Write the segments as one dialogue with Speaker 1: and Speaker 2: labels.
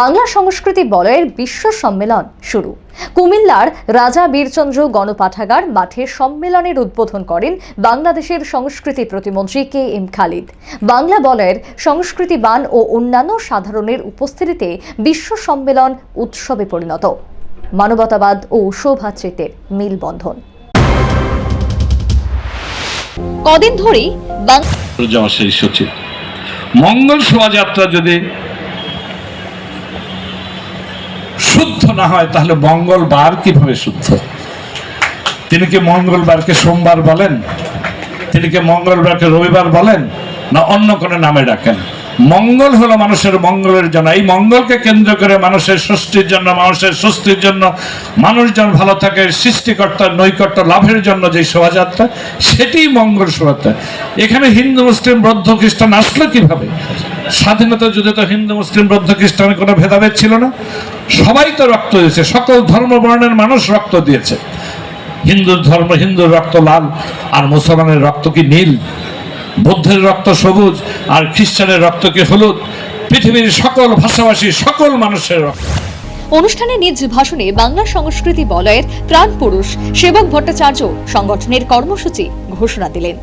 Speaker 1: বাংলা সংস্কৃতি বলয়ের বিশ্ব সম্মেলন শুরু। কুমিল্লার রাজা বীরচন্দ্র গণপাঠাগার মাঠে সম্মেলনের উদ্বোধন করেন বাংলাদেশের সংস্কৃতি প্রতিমন্ত্রী কে এম খালিদ। বাংলা বলয়ের সংস্কৃতিবান ও অন্যান্য সাধারণের উপস্থিতিতে বিশ্ব সম্মেলন উৎসবে পরিণত। মানবতাবাদ ও সৌভাতৃত্বের মিলবন্ধন। কদিন ধরেই
Speaker 2: মঙ্গল শোভাযাত্রা যদি শুদ্ধ না হয়, তাহলে মঙ্গলবার কীভাবে শুদ্ধ? তিনি কি মঙ্গলবারকে সোমবার বলেন? তিনি কি মঙ্গলবারকে রবিবার বলেন? না অন্য কোনো নামে ডাকেন? মঙ্গল হলো মানুষের মঙ্গলের জন্য। এই মঙ্গলকে কেন্দ্র করে মানুষের সৃষ্টির জন্য, মানুষের স্বস্তির জন্য মানুষজন ভালো থাকে সৃষ্টিকর্তার নৈকট্য লাভের জন্য যে শোভাযাত্রা সেটি মঙ্গল শোভাযাত্রা। এখানে হিন্দু, মুসলিম, বৌদ্ধ, খ্রিস্টান আসলো কীভাবে? স্বাধীনতা যুদ্ধে তো হিন্দু, মুসলিম, বৌদ্ধ খ্রিস্টানের কোনো ভেদাভেদ ছিল না। সবাই তো রক্ত দিয়েছে, সকল ধর্ম বর্ণের মানুষ রক্ত দিয়েছে। হিন্দুর ধর্ম, হিন্দুর রক্ত লাল আর মুসলমানের রক্ত কি নীল? বৌদ্ধের রক্ত সবুজ আর খ্রিস্টানের রক্ত কি হলুদ? পৃথিবীর সকল ভাষাভাষী, সকল মানুষের রক্ত।
Speaker 1: অনুষ্ঠানে নিজ ভাষণে বাংলা সংস্কৃতি বলয়ের প্রাণ পুরুষ সেবক ভট্টাচার্য সংগঠনের কর্মসূচি ঘোষণা দিলেন।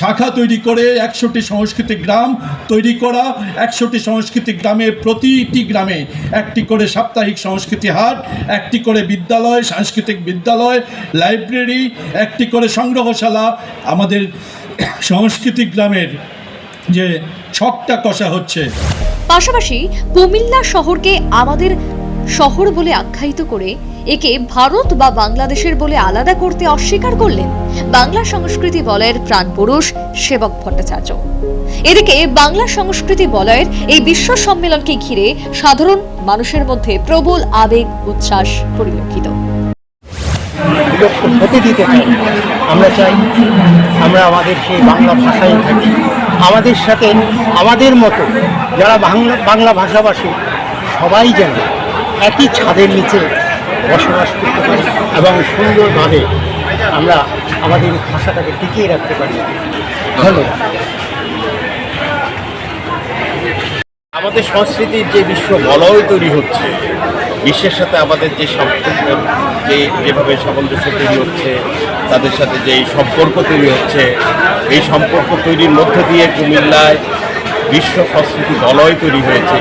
Speaker 3: শাখা তৈরি করে একশোটি সংস্কৃতি গ্রাম তৈরি করা, একশোটি সংস্কৃতি গ্রামে প্রতিটি গ্রামে একটি করে সাপ্তাহিক সংস্কৃতি হাট, একটি করে বিদ্যালয়, সাংস্কৃতিক বিদ্যালয়, লাইব্রেরি, একটি করে সংগ্রহশালা। আমাদের সংস্কৃতি গ্রামের যে ছকটা কষা হচ্ছে।
Speaker 1: পাশাপাশি কুমিল্লা শহরকে আমাদের শহর বলে আখ্যায়িত করে একে ভারত বা বাংলাদেশের বলে আলাদা করতে অস্বীকার করলেন বাংলা সংস্কৃতি বলয়ের প্রাণপুরুষ সেবক ভট্টাচার্য। এদিকে বাংলা সংস্কৃতি বলয়ের এই বিশ্ব সম্মেলনকে ঘিরে সাধারণ মানুষের মধ্যে প্রবল আবেগ, উচ্ছ্বাস পরিলক্ষিত।
Speaker 4: আমরা চাই আমরা আমাদের সেই বাংলা ভাষায় থাকি। আমাদের সাথে আমাদের মতো যারা বাংলা বাংলা ভাষাভাষী সবাই যেন একই ছাদের নিচে বসবাস করতে পারি এবং সুন্দরভাবে আমরা আমাদের ভাষাটাকে টিকিয়ে রাখতে পারি। ধন্যবাদ।
Speaker 5: আমাদের সংস্কৃতির যে বিশ্ব বলয় তৈরি হচ্ছে, বিশ্বের সাথে আমাদের যে সম্পর্ক, যে যেভাবে সামঞ্জস্য তৈরি হচ্ছে, তাদের সাথে যে সম্পর্ক তৈরি হচ্ছে, এই সম্পর্ক তৈরির মধ্য দিয়ে কুমিল্লায় বিশ্ব সংস্কৃতি বলয় তৈরি হয়েছে।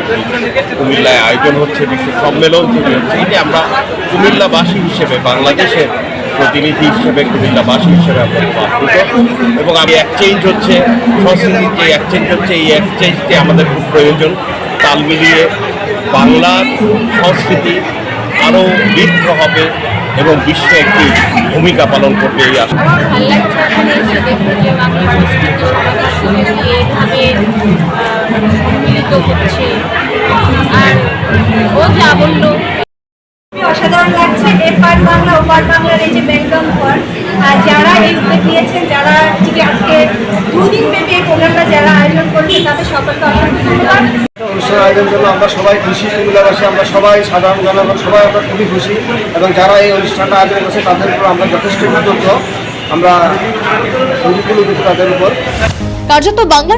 Speaker 5: কুমিল্লায় আয়োজন হচ্ছে বিশ্ব সম্মেলন তৈরি হচ্ছে। যে আমরা কুমিল্লাবাসী হিসেবে, বাংলাদেশের প্রতিনিধি হিসেবে, কুমিল্লাবাসী হিসেবে আমরা এবং আমি এক্সচেঞ্জ হচ্ছে সংস্কৃতির যে এক্সচেঞ্জ হচ্ছে, এই এক্সচেঞ্জটি আমাদের খুব প্রয়োজন। তাল মিলিয়ে বাংলার সংস্কৃতি আরও বৃদ্ধ হবে এবং বিশ্বে একটি ভূমিকা পালন করবে এই আশা।
Speaker 6: হচ্ছে আর ও যা বলল।
Speaker 7: অসাধারণ লাগছে। এপার বাংলা ওপার বাংলার এই যে ব্যাকগ্রাউন্ড ঘর আর যারা এই উদ্যোগ নিয়েছেন যারা ঠিক আজকে দুদিন ব্যাপী এই প্রোগ্রামটা যারা আয়োজন করেছে তাদের সকলকে অসংখ্য ধন্যবাদ।
Speaker 4: অনুষ্ঠান আয়োজনের জন্য আমরা সবাই খুশি কুমিল্লাবাসী আমরা সবাই সাধারণ জনগণ সবাই আমরা খুবই খুশি। এবং যারা এই অনুষ্ঠানটা আয়োজন করেছে তাদের উপর আমরা যথেষ্ট কৃতজ্ঞ। আমরা তাদের উপর।
Speaker 1: কার্যত বাংলা